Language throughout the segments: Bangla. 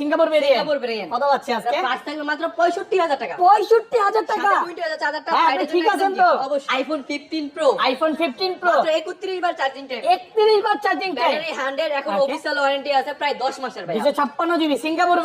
সিঙ্গাপুর বেরিয়ে সিঙ্গাপুর variant। কত পাচ্ছি আজকে? প্রাইস থাকবে মাত্র পঁয়ষট্টি হাজার টাকা। পঁয়ষট্টি হাজার টাকা। সাথে 20,000 চার্জার টাকা, হ্যাঁ, সাইডে আপনি ঠিক আছেন তো? gift। অবশ্যই। iPhone 15 Pro, iPhone fifteen pro মাত্র 31 বার চার্জিং টাইম। একত্রিশ বার চার্জিং টাইম ব্যাটারি 100, এখন অফিসিয়াল ওয়ারেন্টি আছে প্রায় 10 মাসের ভাই। ছাপ্পান্ন জিবি সিঙ্গাপুর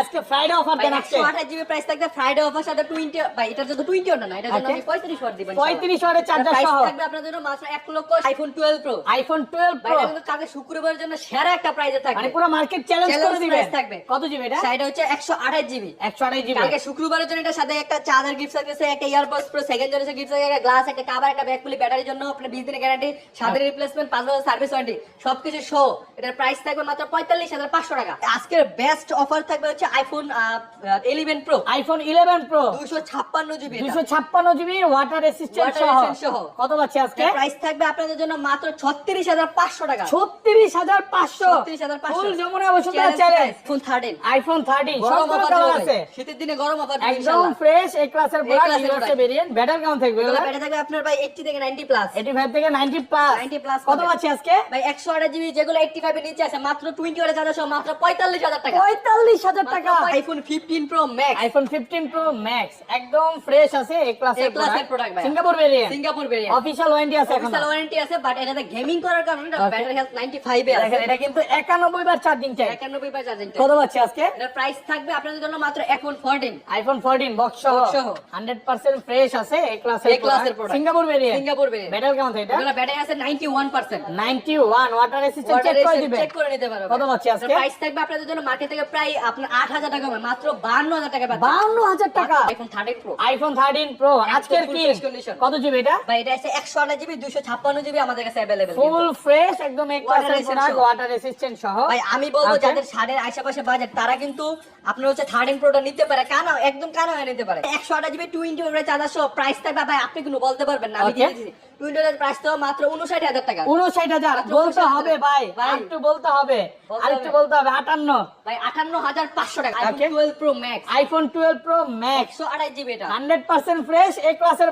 আজকে ফ্রাইডে অফার দেন আজকে 128 জিবি প্রাইস থাকবে ফ্রাইডে অফার সাথে 20 ভাই এটার জন্য 20 না এটার জন্য Okay. আমি 35 পঁয়ত্রিশ ওয়াটের চার্জার সহ। থাকবে আপনার জন্য মাত্র 1 lakh iPhone 12 Pro iPhone twelve pro কালকে শুক্রবারের জন্য সেরা একটা প্রাইসে থাকবে। মানে পুরো মার্কেট চ্যালেঞ্জ করে Challenge থাকবে। কত জিবি এটা? সাইডে হচ্ছে 128 জিবি একশো আড়াই জিবি কালকে শুক্রবারের জন্য এটার সাথে একটা চার্জার গিফট থাকতেছে একটা earbuds pro second generation gift থাকবে একটা গ্লাস একটা কভার একটা ব্যাক ব্যাটারির জন্য আপনার 20 দিনের গ্যারান্টি সাথে রিপ্লেসমেন্ট 5 সার্ভিস ওয়ারেন্টি সবকিছু শো এটার প্রাইস থাকবে মাত্র 45500 টাকা। আজকের বেস্ট অফার থাকবে হচ্ছে iPhone 11 pro iPhone eleven pro 256 GB দুইশো ছাপ্পান্ন জিবি ওয়াটার রেসিস্ট্যান্ট সহ। কত পাচ্ছি আজকে? প্রাইস থাকবে আপনাদের জন্য মাত্র 36500 টাকা। ছত্রিশ হাজার পাঁচশো। 36500 full Jamuna Bashundhara challenge phone 13 iPhone thirteen গরম অফার আছে? শীতের দিনে গরম অফার একদম ফ্রেশ এই ক্লাসের প্রোডাক্ট ইউএসএ ভেরিয়েন্ট ব্যাটার কেমন থাকবে এগুলো থাকবে আপনার ভাই 80 থেকে 90 প্লাস 85 থেকে 90 প্লাস 90 plus কত পাবেন। আজকে? ভাই 128 জিবি যেগুলো 85 এর নিচে আছে মাত্র 20 ওয়াটের সহ মাত্র 45000 টাকা। 45000 টাকা। IPhone 15 pro max iPhone 15 pro max একদম ফ্রেশ আছে এই ক্লাসের A class এর product ভাই। Singapore variant Singapore variant official warranty আছে অফিশিয়াল ওয়ারেন্টি আছে বাট এটাতে গেমিং করার কারণে ব্যাটারি হেলথ 95 এ আছে। এটা কিন্তু 91 বার চার্জিং চাই 91 পার চার্জিং কত পাচ্ছি আজকে এটার প্রাইস থাকবে আপনাদের জন্য মাত্র এখন 14 আইফোন 14 বক্স সহ Box সহ। 100% ফ্রেশ আছে এই ক্লাসের A class এর product। Singapore variant Singapore variant battery কেমন থাকে এটা এগুলো ব্যাটারি আছে 91% 91 ওয়াটার রেসিস্ট্যান্ট চেক করে দিবে চেক করে নিতে পারবে কত পাচ্ছি আজকে? প্রাইস থাকবে আপনাদের জন্য মার্কেট থেকে প্রায় আপনার 8000 টাকা কমে মাত্র 52000 টাকা পাচ্ছেন 52000 টাকা আইফোন 13 প্রো আইফোন 13 প্রো আজকের full কি fresh condition। কত জিবি এটা ভাই এটা আছে 128 জিবি 256 জিবি আমাদের কাছে अवेलेबल ফুল ফ্রেশ একদম এক Water ক্লাসের resistant প্রোডাক্ট সহ। Water resistant সহ। ভাই আমি বলব যাদের সাড়ের আশেপাশে বাজেট তারা কিন্তু আপনার হচ্ছে থার্টিন প্রোটা নিতে পারে। কানা? একদম কানা হয়ে নিতে পারে? একশো আঠাশ জিবি চার্জার সহ প্রাইস থাকবে ভাই আপনি কিন্তু বলতে পারবেন না আমি Okay. দিয়ে দিচ্ছি টোয়েন্টি ওভার প্রাইস তো মাত্র উনষাট হাজার টাকা। 59000 মাত্র বলতে হবে ভাই। একটু বলতে হবে বলতে আর একটু বলতে হবে 58 ভাই আটান্ন হাজার পাঁচশো টাকা. Twelve pro max iPhone 12 pro max একশো আঠাশ জিবি এটা। 100% ফ্রেশ এই ক্লাসের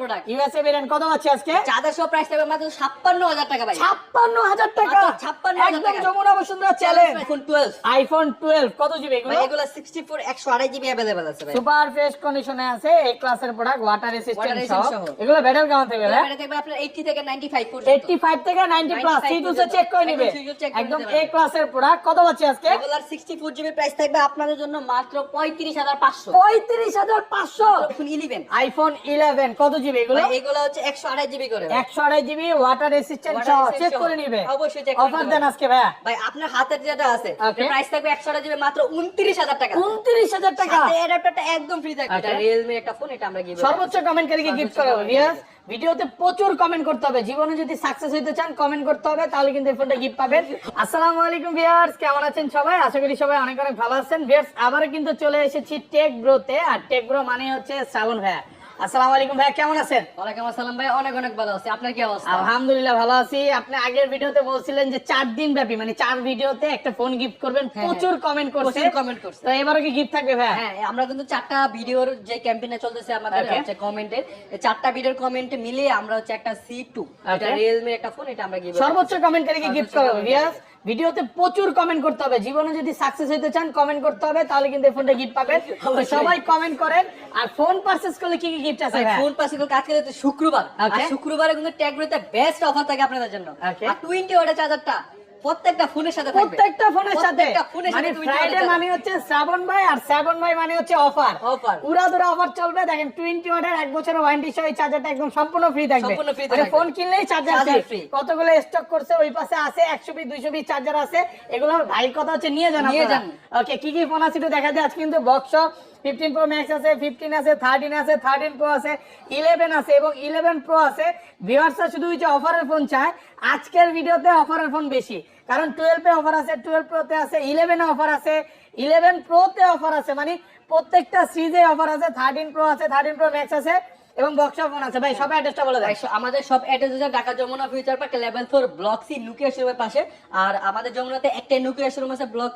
প্রোডাক্ট। ইউএসএ ভেরিয়েন্ট কত আছে আজকে? চার্জার সহ প্রাইস থাকবে মাত্র ছাপ্পান্ন হাজার টাকা ভাই। 56000 টাকা। মাত্র 56,000 একদম টাকা। Jamuna Bashundhara challenge iPhone twelve iPhone 12 কত জিবি এগুলো? এগুলো সিক্সটি ফোর একশো আড়াই জিবি অ্যাভেলেবেল আছে ভাই। সুপার ফ্রেশ কন্ডিশনে আছে এই ক্লাসের প্রোডাক্ট ওয়াটার রেসিস্ট্যান্ট সহ। এগুলো ব্যাটারি কেমন থাকবে ভাই এটা থাকবে আপনার এইটটি থেকে নাইনটি ফাইভ পর্যন্ত। 85 থেকে 90 প্লাস 95 সি2 চেক করে নিবে। একদম C2 check করে একদম নিতে এ পারবে। ক্লাসের প্রোডাক্ট কত পাচ্ছি আজকে? রেগুলার 64 জিবি প্রাইস থাকবে আপনাদের জন্য মাত্র 35500 35500 এখন 11 আইফোন 11 কত জিবি এগুলো? এগুলো হচ্ছে 128 জিবি করে। ভাই। 128 জিবি ওয়াটার রেসিস্ট্যান্ট সহ চেক করে নিবে। অবশ্যই অফার দেন আজকে ভাইয়া। ভাই আপনার হাতের যেটা আছে. প্রাইস থাকবে 128 জিবি মাত্র 29000 টাকা। 29000 টাকা? সাথে অ্যাডাপ্টারটা একদম ফ্রি থাকবে। এটা একটা ফোন এটা আমরা গিভ সর্বোচ্চ কমেন্টকারীকে গিফট রিয়াজ ভিডিওতে প্রচুর কমেন্ট করতে হবে। জীবনে যদি সাকসেস হইতে চান কমেন্ট করতে হবে তাহলে কিন্তু এই ফোনটা গিফট পাবেন। আসসালামু আলাইকুম ভিউয়ার্স কেমন আছেন সবাই? আশা করি সবাই অনেক অনেক ভালো আছেন। ভিউয়ার্স আবারও কিন্তু চলে এসেছি টেক ব্রোতে আর টেক ব্রো মানে হচ্ছে শ্রাবণ ভাইয়া। আসসালামু আলাইকুম ভাইয়া কেমন আছেন? ওয়ালাইকুম আসসালাম ভাই অনেক অনেক ভালো আছি। আপনার কি অবস্থা? আলহামদুলিল্লাহ ভালো আছি। আপনি আগের ভিডিওতে বলছিলেন যে চার দিন ব্যাপী মানে চার ভিডিওতে একটা ফোন গিফট করবেন হ্যাঁ, প্রচুর কমেন্ট করছে। comment করছে। তো এবারও কি গিফট থাকবে ভাইয়া হ্যাঁ আমরা কিন্তু চারটা ভিডিওর যে ক্যাম্পেইনে চলতেছে আমাদের. হচ্ছে কমেন্টের চারটা ভিডিওর কমেন্টে মিলিয়ে আমরা হচ্ছে একটা সি টু এটা. একটা ফোন এটা আমরা সর্বোচ্চ গিফট সর্বোচ্চ করা হবে comment রিয়াজ ভিডিওতে প্রচুর কমেন্ট করতে হবে। জীবনে যদি সাকসেস হইতে চান কমেন্ট করতে হবে তাহলে কিন্তু এই ফোনটা গিফট পাবেন। সবাই কমেন্ট করেন। আর ফোন পারচেজ করলে কি কি গিফট আছে ফোন পারচেজ করলে আজকে তো শুক্রবার। আর শুক্রবারে কিন্তু ট্যাগগুলোতে বেস্ট অফার থাকে আপনাদের জন্য. আর 20 ওয়াটের চার্জারটা প্রত্যেকটা ফোনের সাথে প্রত্যেকটা ফোনের সাথে। মানে ফ্রাইডে মানে হচ্ছে শ্রাবণ ভাই আর শ্রাবণ ভাই মানে হচ্ছে অফার। উড়াদুরা অফার চলবে। দেখেন ওয়াটের এক বছরের ওয়ারেন্টি সহ এই চার্জারটা একদম সম্পূর্ণ ফ্রি থাকবে। সম্পূর্ণ free মানে থাকবে। ফোন কিনলেই চার্জার ফ্রি কতগুলো স্টক করছে ওই পাশে আছে পিস পিস চার্জার আছে। এগুলো ভাই কথা হচ্ছে নিয়ে যান নিয়ে যান। ওকে কি কি ফোন আছে একটু দেখা যায় আজ কিন্তু বক্স ফিফটিন প্রো ম্যাক্স আছে ফিফটিন আছে থার্টিন আছে থার্টিন প্রো আছে ইলেভেন আছে এবং ইলেভেন প্রো আছে। ভিউয়ার্সরা শুধু যে অফারের ফোন চায়। আজকের ভিডিওতে অফারের ফোন বেশি। কারণ টুয়েলভে অফার আছে টুয়েলভ প্রোতে আছে ইলেভেনে অফার আছে ইলেভেন প্রোতে অফার আছে মানে প্রত্যেকটা সিরিজে অফার আছে থার্টিন প্রো আছে থার্টিন প্রো ম্যাক্স আছে। এবং বক্সা ফোন আছে। ভাই সব অ্যাড্রেসটা বলে আমাদের সব অ্যাড্রেস হচ্ছে Dhaka Jamuna future park level four block C Nokia শোরুমের পাশে। আর আমাদের যমুনাতে একটাই শোরুম আছে ব্লক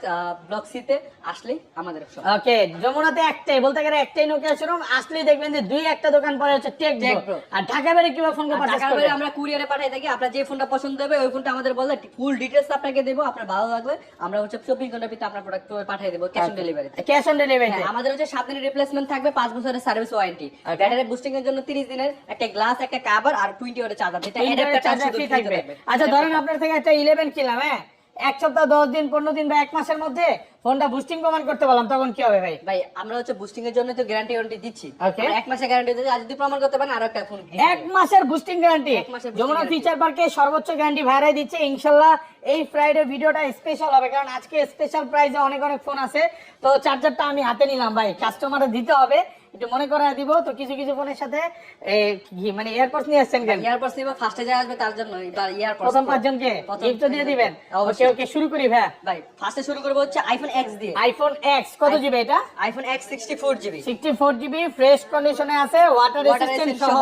ব্লক সিতে আসলে আমাদের ওকে যমুনাতে একটাই বলতে গেলে একটাই শোরুম আসলেই দেখবেন যে দুই একটা দোকান পরে হচ্ছে টেক ব্রো আর ঢাকা কীভাবে ফোন ঢাকার করবেন? বাইরে আমরা কুরিয়ারে পাঠাই থাকি। আপনার যে ফোনটা পছন্দ হবে ওই ফোনটা আমাদের বললে ফুল ডিটেলস আপনাকে দেবো আপনার ভালো লাগবে আমরা হচ্ছে চব্বিশ ঘণ্টার ভিতরে আপনার প্রোডাক্ট পাঠিয়ে দেবো cash on delivery cash on delivery আমাদের হচ্ছে সাত দিনের রিপ্লেসমেন্ট থাকবে পাঁচ বছরের সার্ভিস ওয়ারেন্টি ব্যাটারি বুস্টিং এর জন্য তিরিশ দিনের একটা গ্লাস একটা কাভার আর টোয়েন্টি ওয়াটের চার্জার যেটা charge শুধু ফ্রি থাকবে। আচ্ছা ধরেন আপনার থেকে একটা ইলেভেন কিনলাম হ্যাঁ? এক সপ্তাহ দশ দিন পনেরো দিন বা এক মাসের মধ্যে ফোনটা বুস্টিং প্রমাণ করতে পারলাম তখন কি হবে ভাই? ভাই আমরা হচ্ছে বুস্টিং এর জন্য তো গ্যারান্টি ওয়ারেন্টি দিচ্ছি. এক মাসের গ্যারান্টি দিচ্ছি আর যদি প্রমাণ করতে পারেন আরও একটা ফোন এক মাসের বুস্টিং গ্যারান্টি এক মাসের যমুনা ফিচার পার্কে সর্বোচ্চ গ্যারান্টি ভাইরাই দিচ্ছে ইনশাল্লাহ এই ফ্রাইডে ভিডিওটা স্পেশাল হবে কারণ আজকে স্পেশাল প্রাইসে অনেক অনেক ফোন আছে। তো চার্জারটা আমি হাতে নিলাম ভাই কাস্টমারে দিতে হবে। একটু মনে করায় দিব। তো কিছু কিছু ফোনের সাথে মানে এয়ারপোর্ট নিয়ে আসছেন কেন? ইয়ারপডস নিব ফার্স্টে যা আসবে তার জন্য এবার প্রথম পাঁচজনকে গিফট দিয়ে দিবেন? ওকে ওকে শুরু করি ভাই। ভাই ফার্স্টে শুরু করব হচ্ছে আইফোন এক্স দিয়ে। আইফোন এক্স কত জিবি এটা? IPhone X sixty four GB sixty four GB fresh কন্ডিশনে আছে ওয়াটার রেসিস্ট্যান্ট সহ।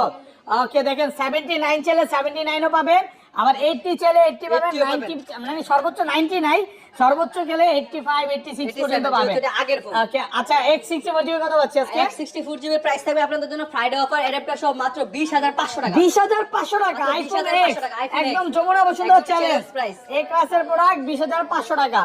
ওকে দেখেন সেভেন্টি নাইন চাইলে সেভেন্টি নাইনও পাবেন। আবার এইটটি চলে এইটটি পাবেন 80 ও পাবেন। নাইনটি মানে সর্বোচ্চ নাইনটি নাই সর্বোচ্চ গেলে এইটটি ফাইভ এইটটি সিক্স পর্যন্ত পাবেন। যেটা আগের ওকে আচ্ছা এক্স সিক্সটি ফোর জিবি কত পাচ্ছি আজকে? X sixty four GB price থাকবে আপনাদের জন্য ফ্রাইডে অফার অ্যাডাপ্টার সব মাত্র বিশ হাজার পাঁচশো টাকা। বিশ হাজার পাঁচশো টাকা আইফোন 20,500 টাকা, একদম Jamuna Bashundhara challenge price A ক্লাসের প্রোডাক্ট বিশ হাজার পাঁচশো টাকা।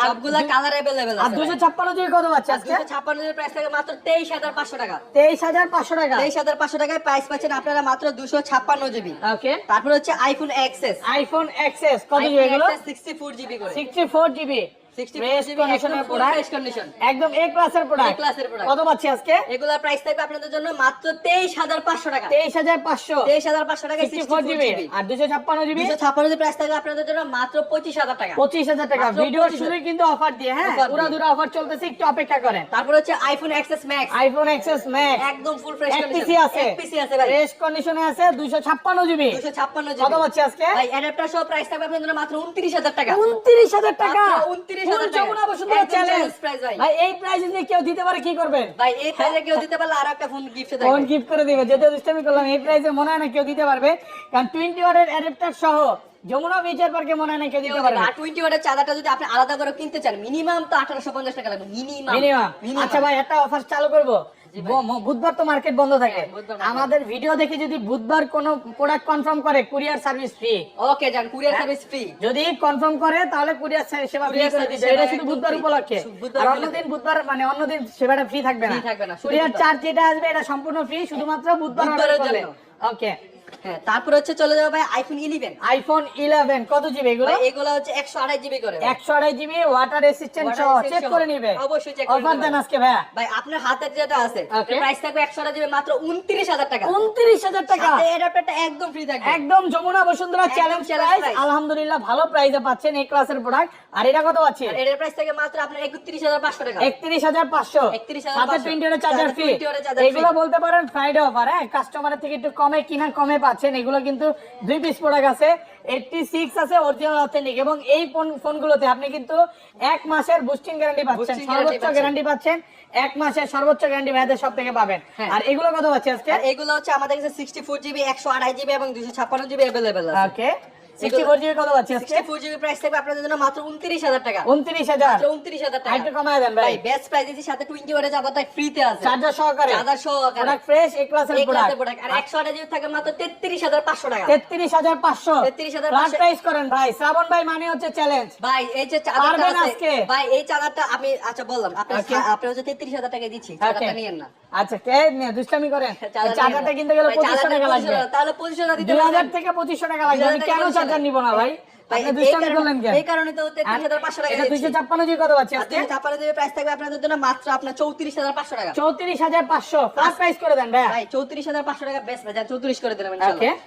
সবগুলা কালার অ্যাভেলেবেল আছে দুশো ছাপ্পান্ন জিবি কত পাচ্ছি আজকে? দুশো ছাপ্পান্ন জিবি প্রাইস থাকে মাত্র তেইশ হাজার পাঁচশো টাকা। তেইশ হাজার পাঁচশো টাকা? তেইশ হাজার পাঁচশো টাকায় প্রাইস পাচ্ছেন আপনারা মাত্র দুশো ছাপ্পান্ন জিবি। ওকে তারপর হচ্ছে আইফোন এক্সএস আইফোন এক্সএস কত জিবি এগুলো? সিক্সটি ফোর জিবি করে। Sixty four GB. 64 fresh GB কন্ডিশনের একদম full প্রোডাক্ট fresh condition। একদম এ ক্লাসের প্রোডাক্ট A class এর product। কত পাচ্ছি আজকে? এগুলার প্রাইস থাকবে আপনাদের জন্য মাত্র তেইশ হাজার পাঁচশো টাকা। তেইশ হাজার পাঁচশো। তেইশ হাজার পাঁচশো টাকা সিক্সটি ফোর জিবি আর দুশো ছাপ্পান্ন জিবি দুশো ছাপ্পান্ন জিবি প্রাইস থাকবে আপনাদের জন্য মাত্র পঁচিশ হাজার টাকা। পঁচিশ হাজার টাকা। মাত্র ভিডিওর 25,000 শুরুই কিন্তু অফার দিয়ে হ্যাঁ? Offer পুরো অফার চলতেছে একটু অপেক্ষা করেন। তারপর হচ্ছে iPhone XS max iPhone XS max একদম ফুল ফ্রেশ পিসি আছে। পিসি আছে ভাই। ফ্রেশ কন্ডিশনে আছে দুশো ছাপ্পান্ন জিবি দুশো ছাপ্পান্ন কত পাচ্ছি আজকে? ভাই অ্যাডাপ্টার সহ প্রাইস থাকবে আপনাদের জন্য মাত্র উনত্রিশ হাজার টাকা। উনত্রিশ হাজার টাকা? মাত্র 29,000 টাকা। যমুনা বসুন্ধরা একদম চ্যালেঞ্জ ভাই। ভাই এই প্রাইস যদি কেউ দিতে পারে কি করবেন ভাই এই প্রাইসে কেউ দিতে পারলে আরও একটা ফোন গিফটে ফোন গিফট করে দিবে যেটা দুষ্টামি করলাম এই প্রাইসে মনে হয় না কেউ দিতে পারবে কারণ টোয়েন্টি ওয়াটের অ্যাডাপ্টার সহ যমুনা বিচের পার্কে মনে হয় না কেউ দিতে পারবে। আর টোয়েন্টি ওয়াটের চার্জারটা যদি আপনি আলাদা করে কিনতে চান মিনিমাম তো আঠারোশো পঞ্চাশ টাকা লাগবে মিনিমাম মিনিমাম আচ্ছা ভাই একটা অফার চালু করব। বুধবার তো মার্কেট বন্ধ থাকে। হ্যাঁ, আমাদের ভিডিও দেখে যদি বুধবার কোনো প্রোডাক্ট কনফার্ম করে কুরিয়ার সার্ভিস ফ্রি ওকে যান কুরিয়ার সার্ভিস ফ্রি যদি কনফার্ম করে তাহলে কুরিয়ার সেবা ফ্রি সেটা করে দিচ্ছে এটা শুধু বুধবার উপলক্ষে। আর অন্যদিন বুধবার মানে অন্যদিন সেবাটা ফ্রি থাকবে না। Free থাকবে না, কুরিয়ার চার্জ যেটা আসবে এটা সম্পূর্ণ ফ্রি শুধুমাত্র বুধবার অর্ডার করলে। ওকে হ্যাঁ তারপর হচ্ছে চলে যাবে ভাই আইফোন ইলেভেন আইফোন ইলেভেন কত জিবি এগুলো? এগুলো হচ্ছে একশো আড়াই জিবি করে একশো আড়াই জিবি ওয়াটার রেসিস্ট্যান্ট সহ চেক করে নিবে। অবশ্যই করে অফার দেন আজকে ভাইয়া। ভাই আপনার হাতের যেটা আছে প্রাইস থাকবে একশো আড়াই জিবি মাত্র উনত্রিশ হাজার টাকা। উনত্রিশ হাজার টাকা। অ্যাডাপ্টারটা একদম ফ্রি থাকবে। একদম যমুনা বসুন্ধরা চ্যালেঞ্জ প্রাইস আলহামদুলিল্লাহ ভালো প্রাইসে পাচ্ছেন এই ক্লাসের প্রোডাক্ট আর এটা কত আর এটার প্রাইস থাকে মাত্র আপনার একত্রিশ হাজার পাঁচশো টাকা। একত্রিশ হাজার পাঁচশো। 31,500 সাথে টোয়েন্টি চার্জার ফ্রি 20 ওয়াটের charger এগুলো বলতে পারেন ফ্রাইডে অফার হ্যাঁ? কাস্টমারের থেকে একটু কমে কিনা কমে পাচ্ছেন এগুলো কিন্তু দুই পিস প্রোডাক্ট আছে এইটটি সিক্স আছে অরিজিনাল অথেন্টিক এবং এই ফোন ফোনগুলোতে আপনি কিন্তু এক মাসের বুস্টিং গ্যারান্টি পাচ্ছেন সর্বোচ্চ গ্যারান্টি পাচ্ছেন এক মাসের সর্বোচ্চ গ্যারান্টি ভাইদের সব থেকে পাবেন। হ্যাঁ। আর এগুলো কত আছে আজকে? এগুলো হচ্ছে আমাদের কাছে সিক্সটি ফোর জিবি একশো আড়াই জিবি এবং দুশো ছাপ্পান্ন জিবি অ্যাভেলেবেল আছে। ওকে সিক্সটি ফোর জিবি কত পাচ্ছি আজকে? জিবি প্রাইস থাকবে আপনাদের জন্য মাত্র উনত্রিশ হাজার টাকা। উনত্রিশ হাজার। মাত্র উনত্রিশ হাজার টাকা। একটু কমায় দেন ভাই। ভাই বেস্ট প্রাইস দিচ্ছি সাথে টোয়েন্টি ওয়াটের চার্জারটা ফ্রিতে আছে। চার্জার সহকারে। চার্জার সহকারে। প্রোডাক্ট ফ্রেশ এই ক্লাসের প্রোডাক্ট প্রোডাক্ট আর একশো আড়াই জিবি থাকে মাত্র তেত্রিশ হাজার পাঁচশো টাকা। তেত্রিশ হাজার পাঁচশো। 33,500 ফ্ল্যাট প্রাইস করেন ভাই। শ্রাবণ ভাই মানে হচ্ছে চ্যালেঞ্জ ভাই এই যে চার্জারটা আছে? ভাই এই চার্জারটা আমি আচ্ছা বললাম আপনি আপনি হচ্ছে তেত্রিশ হাজার টাকা দিচ্ছি চার্জারটা নিয়েন না। আচ্ছা কে নিয়ে দুষ্টামি করেন? চার্জারটা কিনতে গেলে টাকা লাগবে। তাহলে টাকা দিতে। থেকে পঁচিশশো টাকা লাগবে। আমি কেন চার্জার 2500 নিব না ভাই। ভাই, এই কারণে- করলেন কেন? এই কারণে তো তেত্রিশ হাজার পাঁচশো টাকা দুইশো ছাপ্পান্ন জি কত পাচ্ছি আজকে? ছাপ্পান্ন জিবি প্রাইস থাকবে আপনাদের জন্য মাত্র আপনার চৌত্রিশ হাজার পাঁচশো টাকা। চৌত্রিশ হাজার পাঁচশো। ফ্ল্যাট প্রাইস করে দেন ভাই ভাই চৌত্রিশ হাজার পাঁচশো টাকা বেস্ট ভাই চৌত্রিশ করে দিলাম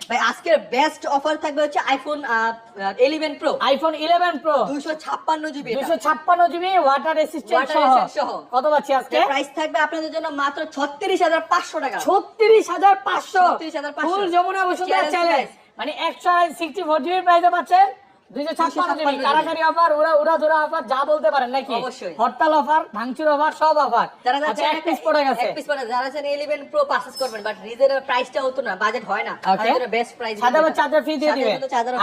ভাই আজকের বেস্ট অফার থাকবে হচ্ছে iPhone eleven pro iPhone eleven pro দুশো ছাপ্পান্ন জিবি দুশো ছাপ্পান্ন জিবি ওয়াটার রেসিস্ট্যান্ট সহ। কত পাচ্ছি আজকে? প্রাইস থাকবে আপনাদের জন্য মাত্র ছত্রিশ হাজার পাঁচশো টাকা। ছত্রিশ হাজার পাঁচশো। 36,500 ফুল যমুনা বসুন্ধরা চ্যালেঞ্জ। মানে একশো সিক্সটি ফোর জিবি প্রাইসে পাচ্ছেন। দুইশো ছাপ্পান্ন জিবি 256 কারাকারি অফার ওরা ওরা ধরা অফার যা বলতে পারেন নাকি? অবশ্যই। হরতাল অফার ভাঙচুর অফার সব অফার আচ্ছা এক পিস প্রোডাক্ট আছে। এক পিস প্রোডাক্ট যারা আছেন 11 প্রো পারচেজ করবেন বাট রিজের প্রাইসটা হতো না বাজেট হয় না। ওকে বেস্ট প্রাইস সাথে চার্জার ফ্রি দিয়ে দিবে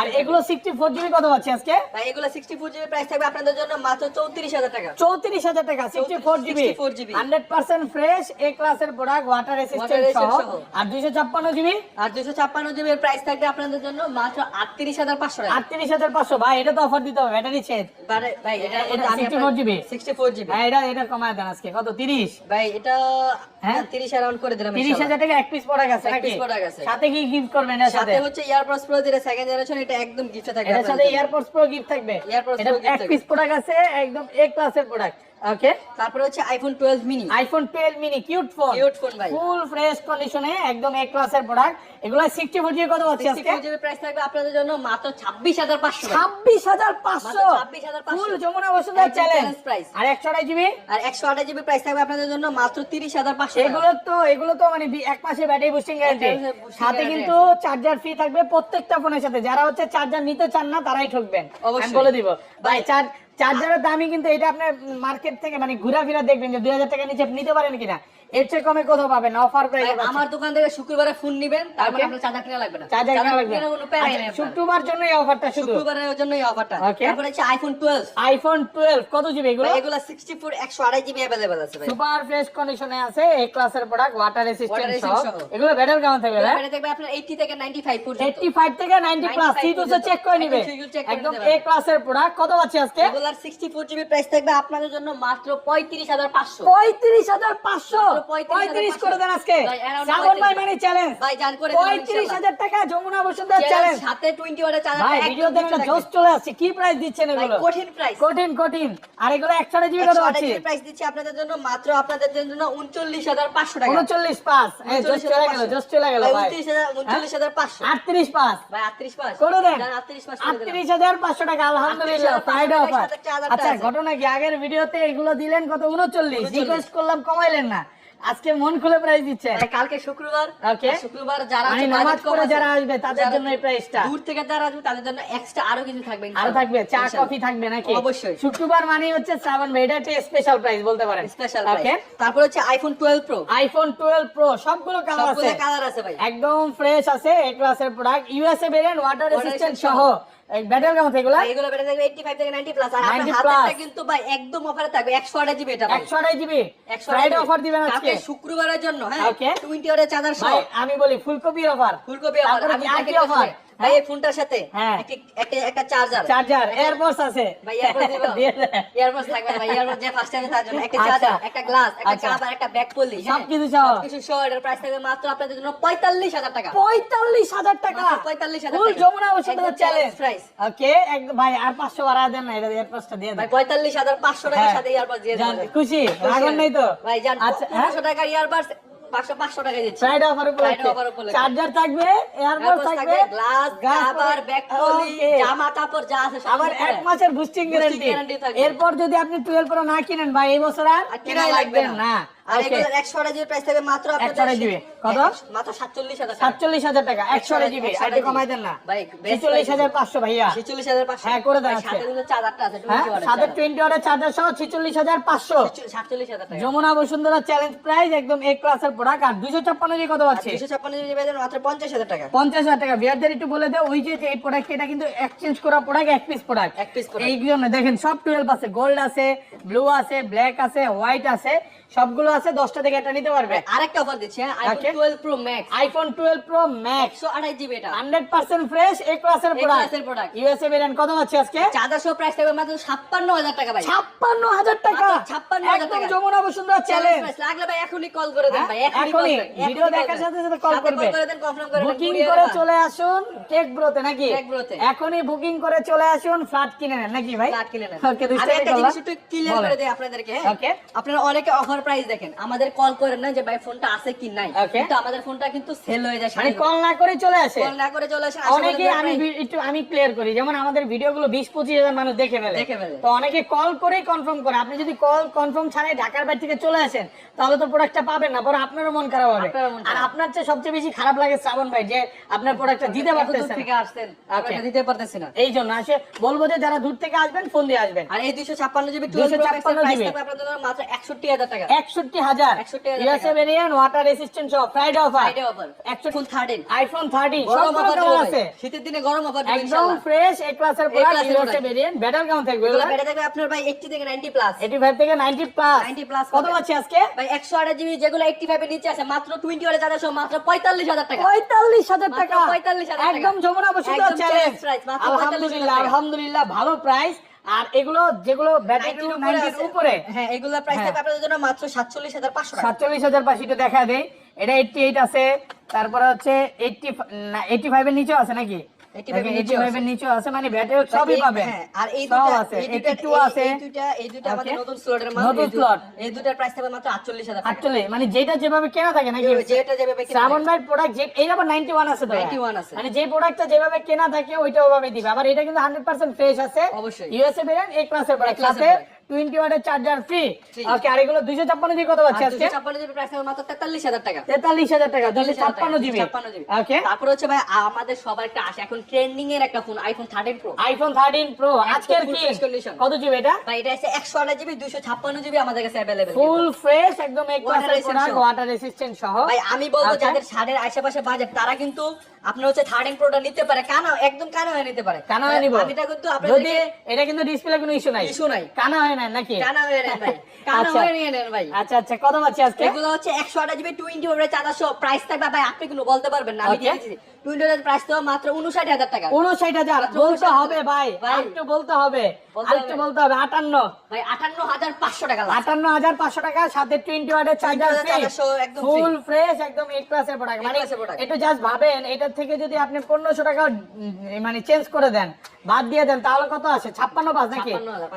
আর এগুলো সিক্সটি ফোর জিবি কত পাচ্ছি আজকে? ভাই এগুলো 64 জিবি প্রাইস থাকবে আপনাদের জন্য মাত্র 34000 টাকা। চৌত্রিশ হাজার টাকা sixty four GB. 64 GB fresh A ক্লাসের প্রোডাক্ট ওয়াটার রেসিস্টেন্ট সহ। সহ। আর দুইশো ছাপ্পান্ন জিবি? আর 256 জিবি এর প্রাইস থাকবে আপনাদের জন্য মাত্র 38500 টাকা। আটত্রিশ হাজার পাঁচশো ভাই এটা তো অফার দিতে হবে ব্যাটারি মানে ভাই এটা এটা আমি 64 GB 64 জিবি হ্যাঁ এটা এটা কমায় দেন আজকে কত তিরিশ? ভাই এটা হ্যাঁ? 30 অ্যারাউন্ড করে দিলাম তিরিশ হাজার টাকা এক পিস পড়া এক সাথে কি গিফট করবেন এর সাথে? হচ্ছে ইয়ারপডস প্রো যেটা সেকেন্ড জেনারেশন এটা একদম গিফটে থাকবে এটার সাথে এয়ারপডস প্রো গিফট থাকবে। এক পিস প্রোডাক্ট আছে একদম এ ক্লাসের প্রোডাক্ট ওকে তারপরে হচ্ছে iPhone 12 mini iPhone 12 mini cute phone cute phone ভাই। ফুল ফ্রেশ কন্ডিশনে একদম এ ক্লাসের প্রোডাক্ট এগুলো 64 জিবি কত আজকে? 64 জিবি প্রাইস থাকবে আপনাদের জন্য মাত্র 26500 টাকা। ছাব্বিশ হাজার পাঁচশো? মাত্র 26,500 ফুল যমুনা চ্যালেঞ্জ price। আর একশো আড়াই জিবি আর 128 জিবি প্রাইস থাকবে আপনাদের জন্য মাত্র 30500 এগুলো তো এগুলো তো মানে এক মাসের ব্যাটারি বুস্টিং গ্যারান্টি সাথে কিন্তু চার্জার ফ্রি থাকবে প্রত্যেকটা ফোনের সাথে। যারা হচ্ছে চার্জার নিতে চান না তারাই ঠকবেন। আমি অবশ্যই। বলে দিব। ভাই চার চার্জারের দামই কিন্তু এটা আপনার মার্কেট থেকে মানে ঘোরাফেরা দেখবেন যে দুই হাজার টাকা নিচে নিতে পারেন কিনা। এর চেয়ে কমে কোথাও পাবেন অফার ভাই, প্রাইস আমার দোকান থেকে শুক্রবারে ফোন নিবেন তারপর Okay. আপনার চার্জার কিনা লাগবে না চার্জার কেনা লাগবে কেনার কোনো প্যারাই নেই আচ্ছা, আপনার। শুক্রবার জন্য এই অফারটা শুধু শুক্রবারের জন্য এই অফারটা Okay. তারপরে হচ্ছে আইফোন 12 আইফোন টুয়েলভ কত জিবি এগুলো ভাই, এগুলা 64 128 জিবি अवेलेबल আছে ভাই সুপার ফ্রেশ কন্ডিশনে আছে এই ক্লাসের প্রোডাক্ট ওয়াটার রেসিস্ট্যান্ট Water সহ resistant সহ। এগুলো ব্যাটারি কেমন থাকবে না এটা দেখবে আপনার 80 থেকে 95 পর্যন্ত 85 থেকে 90 প্লাস 95 সিটুসে চেক করে নিবে একদম সিটুসে check করে একদম নিতে এ পারবে। ক্লাসের প্রোডাক্ট কত পাচ্ছি আজকে এগুলার 64 জিবি প্রাইস থাকবে আপনাদের জন্য মাত্র 35500 35500 35,500 35 করে দেন আজকে। শ্রাবণ ভাই মানে চ্যালেঞ্জ ভাই জান করে দিলাম 35000 টাকা যমুনা বসুন্ধরা চ্যালেঞ্জ চ্যালেঞ্জ সাথে 20 ওয়াটের চার্জার ভাই ভিডিওতে একটা জোশ চলে আসছে। কি প্রাইস দিচ্ছেন এগুলো? কঠিন প্রাইস কঠিন কঠিন। আর এগুলো 100 জিবি কত পাচ্ছি। প্রাইস দিচ্ছি আপনাদের জন্য মাত্র আপনাদের জন্য 39500 টাকা। 39 পাস জোশ চলে গেল জোশ চলে গেল ভাই 39500 38 পাস ভাই 38 পাস করে দেন। জান 38 পাস করে দিলাম আটত্রিশ হাজার পাঁচশো টাকা আলহামদুলিল্লাহ 38,500 অফার আচ্ছা ঘটনা কি? আগের ভিডিওতে এগুলো দিলেন কত? উনচল্লিশ। 39 রিকোয়েস্ট করলাম কমাইলেন না। আজকে মন খুলে প্রাইস দিচ্ছেন ভাই, কালকে শুক্রবার। Okay. শুক্রবার যারা মানে হচ্ছে নামাজ পড়ে যারা আসবে তাদের জন্য এই প্রাইসটা দূর থেকে যারা আসবে তাদের জন্য এক্সট্রা আরও কিছু থাকবে আরও থাকবে চা কফি থাকবে নাকি? অবশ্যই। শুক্রবার মানে হচ্ছে শ্রাবণ ভাই এটা একটা স্পেশাল প্রাইজ বলতে পারেন। স্পেশাল ওকে তারপর হচ্ছে iPhone 12 pro iPhone twelve pro সবগুলো কালার আছে। সবগুলো কালার আছে ভাই। একদম ফ্রেশ আছে এ ক্লাসের product USA variant water resistant সহ। ব্যাটারি কেমন এগুলা এগুলো বেড়ে থাকবে 85 থেকে 90 প্লাস আর আপনার হাতেরটা কিন্তু ভাই একদম অফারে থাকবে 128 জিবি এটা ভাই। একশো আড়াই জিবি 128 ফ্রাইডে অফার দিবেন আজকে? শুক্রবারের জন্য হ্যাঁ 20 ওয়াটের চার্জার সহ আমি বলি ফুলকপির অফার ফুলকপি অফার তারপরে আর কি offer? ভাই এই ফোনটার সাথে? হ্যাঁ। একটা- চার্জার চার্জার এয়ারপোর্টস আছে। ভাই দেন। থাকবে না ভাই এয়ারপোর্ট যে ফার্স্ট টাইমে তার জন্য। একটা আচ্ছা। চার্জার একটা গ্লাস একটা আচ্ছা। কাপ আর একটা ব্যাগ পলি সবকিছু সহ। কিছু সহ এটার প্রাইস থাকবে মাত্র আপনাদের জন্য 45000 টাকা। পঁয়তাল্লিশ হাজার টাকা। মাত্র 45,000 full Jamuna Bashundhara challenge price। Okay একদম ভাই আর পাঁচশো বাড়া দেন না এটা এয়ারপোর্টসটা দিয়ে দেন। ভাই 45500 টাকার হ্যাঁ। সাথে এয়ারপোর্ট দিয়ে দেবেন খুশি? রাগন নাই তো? ভাই জান আচ্ছা হ্যাঁ। 1500 টাকার এয়ারবাডস 500 500 টাকা দিচ্ছি। ফ্রাইডে অফার উপলক্ষে। চার্জার থাকবে গ্লাস পলি জামা কাপড় যা আছে আবার এক মাসের বুস্টিং গ্যারান্টি এরপর যদি আপনি 12 প্রো না কিনেন ভাই এই বছর আর কিনা লাগবে না। আর এগুলোর 100 জিবি প্রাইস থাকবে মাত্র আপনাদের 100 জিবি। কত? মাত্র 47000 টাকা। জিবি। আর একটু কমাই দেন না। ভাই, best ছেচল্লিশ হাজার price পাঁচশো ভাইয়া। 46500 হ্যাঁ, করে দেন সাথে কিন্তু চার্জারটা আছে 20 হ্যাঁ সাথে চার্জার। টোয়েন্টি ওয়াটের চার্জার সহ ছেচল্লিশ হাজার পাঁচশো। 47000 টাকা। যমুনা বসুন্ধরা চ্যালেঞ্জ প্রাইস একদম এক ক্লাসের প্রোডাক্ট আর দুইশো ছাপ্পান্ন জিবি কত পাচ্ছে 256 জিবি এর মাত্র 50000 টাকা। পঞ্চাশ হাজার টাকা। একটু বলে দেয় ওই যে এই প্রোডাক্ট এটা কিন্তু এক্সচেঞ্জ করা প্রোডাক্ট এক পিস প্রোডাক্ট এক product। এই জন্য দেখেন সব টুয়েলভ আছে। গোল্ড আছে ব্লু আছে ব্ল্যাক আছে হোয়াইট আছে। সবগুলো আছে দশটা থেকে একটা নিতে পারবে। আরেকটা অফার দিচ্ছি হ্যাঁ iPhone Okay. 12 pro max iPhone twelve pro max 128 GB এটা। হান্ড্রেড পার্সেন্ট ফ্রেশ এ ক্লাসের প্রোডাক্ট। ইউএসএ ভেরিয়েন্ট কত পাচ্ছে আজকে? সহ প্রাইস থাকবে মাত্র 56000 টাকা ভাই। ছাপ্পান্ন হাজার টাকা। 56,000 একদম টাকা। যমুনা বসুন্ধরা চ্যালেঞ্জ লাগলে ভাই এখনই কল করে দেন হ্যাঁ, ভাই এখনই ভিডিও দেখার সাথে সাথে কল করবে। call করে দেন কনফার্ম করে বুকিং করে চলে আসুন টেক ব্রোতে নাকি? টেক ব্রোতে। এখনই বুকিং করে চলে আসুন ফ্ল্যাট কিনে নেন নাকি ভাই? ফ্ল্যাট কিনে নেন। ওকে একটা জিনিস একটু ক্লিয়ার করে দেই আপনাদেরকে হ্যাঁ? Okay. আপনারা অনেকে অফার প্রাইস দেখেন আমাদের কল করেন না যে ভাই ফোনটা আছে কি নাই। কিন্তু আমাদের ফোনটা কিন্তু সেল হয়ে যায় মানে কল না করে চলে আসে। কল না করে চলে আসে অনেকে আমি একটু আমি ক্লিয়ার করি যেমন আমাদের ভিডিওগুলো বিশ পঁচিশ হাজার মানুষ দেখে ফেলে। দেখে ফেলে। তো অনেকে কল করেই কনফার্ম করে। আপনি যদি কল কনফার্ম ছাড়াই ঢাকার বাইরে থেকে চলে আসেন তাহলে তো প্রোডাক্টটা পাবেন না পরে আপনারও মন খারাপ হবে। আর আপনার চেয়ে সবচেয়ে বেশি খারাপ লাগে শ্রাবণ ভাই যে আপনার প্রোডাক্টটা দিতে পারতেছেন থেকে আসছেন. আপনারা দিতে পারতেছি না। এই জন্য আসে বলব যে যারা দূর থেকে আসবেন ফোন দিয়ে আসবেন। আর এই দুইশো ছাপ্পান্ন জিবি 256 প্রাইস GB থাকবে আপনাদের মাত্র একষট্টি হাজার টাকা। একষট্টি হাজার 61,000 ইউএসএ ভেরিয়েন্ট ওয়াটার রেসিস্ট্যান্ট সহ ফ্রাইডে অফার একশো থার্টিন আইফোন থার্টি গরম অফার আছে। শীতের দিনে গরম অফার একদম ফ্রেশ এ ক্লাসের প্রোডাক্ট। ভেরিয়েন্ট ব্যাটার কেমন থাকবে এগুলো থাকবে আপনার ভাই 80 থেকে 90 প্লাস 85 থেকে 90 প্লাস 90 plus কত। পাচ্ছি আজকে? ভাই 128 জিবি যেগুলো 85 এর নিচে আছে মাত্র 20 ওয়াটের চার্জার সহ মাত্র 45000 টাকা। 45000 মাত্র টাকা। 45,000 টাকা। একদম Jamuna Bashundhara challenge challenge price, মাত্র 45,000 আলহামদুলিল্লাহ আলহামদুলিল্লাহ ভালো প্রাইস আর এগুলো যেগুলো ব্যাটারির 90 90 আছে। এর উপরে হ্যাঁ এগুলো প্রাইস হ্যাঁ। থাকবে আপনাদের জন্য মাত্র 47500 টাকা 47000 পাশে একটু দেখা দেই এটা 88 আছে তারপরে হচ্ছে 80 না 85 এর নিচেও আছে নাকি 85 এর নিচেও 85 এর নিচেও আছে মানে ব্যাটারি সবই এই- হ্যাঁ, আর এই সব আছে এই দুটা 82 আছে। এই দুটা এই দুটা আমাদের নতুন স্লটের নতুন slot। এই দুটার প্রাইস থাকবে মাত্র 48000 টাকা। অ্যাকচুয়ালি মানে যেটা যেভাবে কেনা থাকে নাকি? যেটা যেভাবে কেনা শ্রাবণ ভাই প্রোডাক্ট যে এই 91 আছে তো? 91 আছে। মানে যে প্রোডাক্টটা যেভাবে কেনা থাকে ওইটা ওভাবে দিবে। আবার এটা কিন্তু 100% ফ্রেশ আছে। অবশ্যই। ইউএসএ ক্লাসের product class twenty charger free okay আর এগুলো দুইশো ছাপ্পান্ন জিবি কত ছাপ্পান্ন জিবি প্রাইস মাত্র তেতাল্লিশ হাজার টাকা। তেতাল্লিশ হাজার টাকা ছাপ্পান্ন জিবি। ওকে হচ্ছে ভাই আমাদের সবার একটা এখন ট্রেন্ডিং এর একটা phone iPhone thirteen pro iPhone thirteen pro আজকের কি? কত জিবি এটা? ভাই এটা আছে একশো জিবি ছাপ্পান্ন জিবি আমাদের কাছে অ্যাভেলেবেল ফুল ফ্রেশ একদম এক ওয়াটার সহ। ভাই আমি বলব যাদের ষাটের আশেপাশে বাজে তারা কিন্তু আপনার হচ্ছে থার্টিন প্রোটা নিতে পারে। কানা? একদম কানা হয়ে নিতে পারে? কানা হয়ে নিব? এটা কিন্তু আপনি এটা কিন্তু ডিসপ্লে কোনো ইস্যু নাই। ইস্যু নাই। কানা হয় নাকি কানা হয়ে নেন ভাই কানা আচ্ছা। হয়ে নিয়ে নেন ভাই আচ্ছা আচ্ছা কত আছে আজকে এগুলো হচ্ছে একশো আঠাশ জিবি টোয়েন্টি ওভারে চার্জার সহ প্রাইস থাকবে ভাই আপনি কিন্তু বলতে পারবেন না আমি. দিয়ে দিচ্ছি টোয়েন্টি প্রাইস তো মাত্র উনষাট হাজার টাকা। উনষাট হাজার। বলতে হবে ভাই ভাই। একটু বলতে হবে আরেকটু বলতে হবে আটান্ন। ভাই আটান্ন হাজার পাঁচশো টাকা আটান্ন হাজার পাঁচশো টাকা সাথে টোয়েন্টি ওয়াটের চার্জার 20 charger সহ একদম ফুল ফ্রেশ একদম এইট ক্লাসের প্রোডাক্ট মানে জাস্ট ভাবেন এটার থেকে যদি আপনি পনেরোশো টাকা মানে চেঞ্জ করে দেন বাদ দিয়ে দেন তাহলে কত আসে ছাপ্পান্ন পাঁচ নাকি?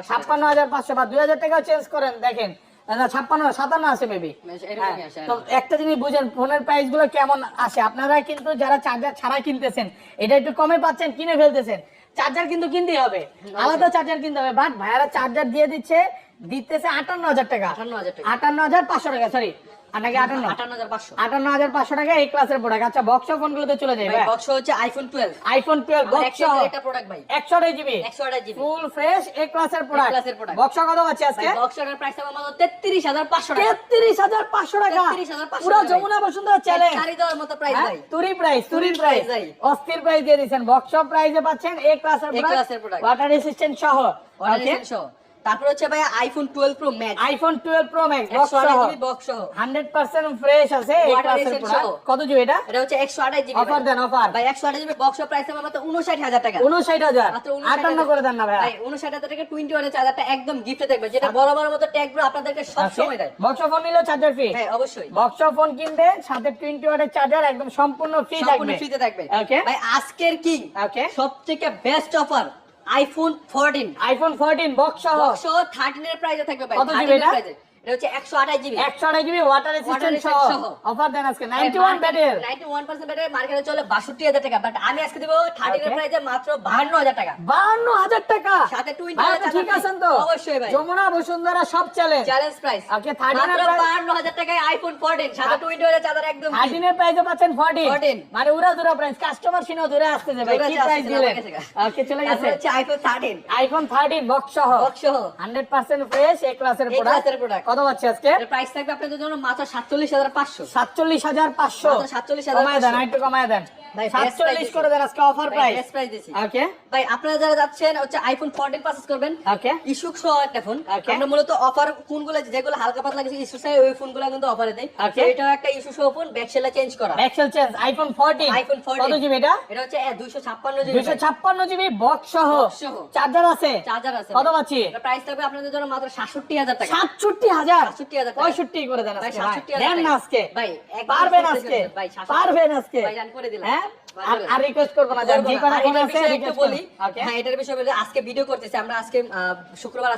ছাপ্পান্ন হাজার পাঁচশো বা দুই হাজার টাকাও চেঞ্জ করেন দেখেন। না, ছাপ্পান্ন সাতান্ন আছে মেবি এরকমই আসে আর তো একটা জিনিস বুঝেন ফোনের প্রাইসগুলো কেমন আসে আপনারা কিন্তু যারা চার্জার ছাড়া কিনতেছেন এটা একটু কমে পাচ্ছেন কিনে ফেলতেছেন। চার্জার কিন্তু কিনতেই হবে। আলাদা চার্জার কিনতে হবে। বাট ভাইয়ারা চার্জার দিয়ে দিচ্ছে দিতেছে আটান্ন হাজার টাকা। 58,000 টাকা। আটান্ন হাজার পাঁচশো টাকা সরি আর আটান্ন? আটান্ন হাজার পাঁচশো। আটান্ন হাজার পাঁচশো টাকা এই ক্লাসের প্রোডাক্ট আচ্ছা বক্স ফোন গুলোতে চলে যায় বক্স হচ্ছে iPhone twelve iPhone twelve box একটা প্রোডাক্ট ভাই। একশো জিবি একশো আঠাশ জিবি ফুল ফ্রেশ এই ক্লাসের প্রোডাক্ট class-এর বক্স কত পাচ্ছি আজকে? বক্সের প্রাইস থাকবে মাত্র তেত্রিশ হাজার পাঁচশো টাকা। তেত্রিশ হাজার পাঁচশো টাকা। 33,500 পুরো যমুনা বসুন্ধরা চ্যালেঞ্জ চারি দেওয়ার মতো প্রাইস ভাই। তুরি প্রাইস তুরি প্রাইস অস্থির প্রাইস দিয়ে দিয়েছেন। বক্সশপ প্রাইসে পাচ্ছেন এ ক্লাসের product। ওয়াটার রেসিস্ট্যান্ট সহ। Receipt সহ। তারপর হচ্ছে ভাই iPhone twelve pro max iPhone 12 pro max box সহ। বক্স সহ। 100% ফ্রেশ আছে। কত জিবি এটা? এটা হচ্ছে একশো আঠাশ জিবি অফার দেন অফার ভাই একশো আঠাশ জিবি বক্স প্রাইস থাকবে মাত্র উনষাট হাজার টাকা। 59000 মাত্র 59,000 করে দেন না ভাই ভাই উনষাট হাজার টাকা টোয়েন্টি ওয়ানের চার্জারটা একদম গিফটে থাকবে। যেটা বড় বড় মতো ট্যাগগুলো আপনাদেরকে সব সময় দেয়। বক্স ফোন নিলেও চার্জার ফ্রি হ্যাঁ অবশ্যই। বক্স ফোন কিনবে সাথে 20 ওয়াটের চার্জার একদম সম্পূর্ণ ফ্রি সম্পূর্ণ থাকবে। ফ্রিতে থাকবে। ওকে ভাই আজকের কি ওকে সবথেকে best offer iPhone 14 iPhone 14 box সহ। বক্স 13 এর প্রাইসে থাকবে ভাই। কত 13 এর এটা? প্রাইসে এটা হচ্ছে 128 জিবি। 128 জিবি ওয়াটার রেসিস্ট্যান্ট সহ। অফার দেন আজকে। 91 ব্যাটারি 91% ব্যাটারি মার্কেটে চলে 62000 টাকা। বাট আমি আজকে দেব 13 এর প্রাইসে মাত্র 52000 টাকা। বাহান্ন হাজার টাকা? সাথে 20 ভাই, হাজার আপনি ঠিক আছেন তো? অবশ্যই ভাই। যমুনা বসুন্ধরা সব চ্যালেঞ্জ চ্যালেঞ্জ প্রাইস Okay, 13 এর 52000 টাকায় আইফোন 14 সাথে 20 চার্জার একদম free। থার্টিনের প্রাইসে পাচ্ছেন 14 14 মানে উড়া দুরা প্রাইস কাস্টমার সিনো দূরে আসতে যাবে কি প্রাইস দিলেন? আমার কাছে গা। ওকে চলে গেছে। আইফোন 13 আইফোন 13 বক্স সহ। বক্স সহ। 100% ফ্রেশ এ ক্লাসের প্রোডাক্ট class-এর product। কত পাচ্ছি আজকে? প্রাইস থাকবে আপনাদের জন্য মাত্র 47500 47500 মাত্র 47,500 কমায় দেন একটু কমায় দেন। ভাই, 47 করে দেন আজকে অফার প্রাইস best price দিছি। ওকে ভাই আপনারা যারা যাচ্ছেন হচ্ছে আইফোন 14 পারচেজ করবেন। ওকে ইস্যুক সহ একটা ফোন আমরা মূলত অফার ফোনগুলো যেগুলো হালকা পাতলা কিছু ইস্যু চাই ওই ফোনগুলো কিন্তু অফারে দেয় Okay. এটাও একটা ইস্যু সহ ফোন ব্যাক চেঞ্জ করা। এক্সেল চেঞ্জ আইফোন 14 আইফোন 14 কত জিবি এটা? এটা হচ্ছে 256 জিবি 256 জিবি বক্স সহ। চার্জার আছে? চার্জার আছে কত পাচ্ছি? প্রাইস থাকবে আপনাদের জন্য মাত্র 67000 টাকা। 67000 67000 65 করে দেন আজকে দেন না আজকে। ভাই, পারবেন আজকে। ভাই, পারবেন আজকে। ভাই, জান করে দিলাম। হ্যাঁ? আর- রিকোয়েস্ট করব না যে বলি। হ্যাঁ এটার বিষয়ে আজকে ভিডিও করতেছি আমরা আজকে শুক্রবার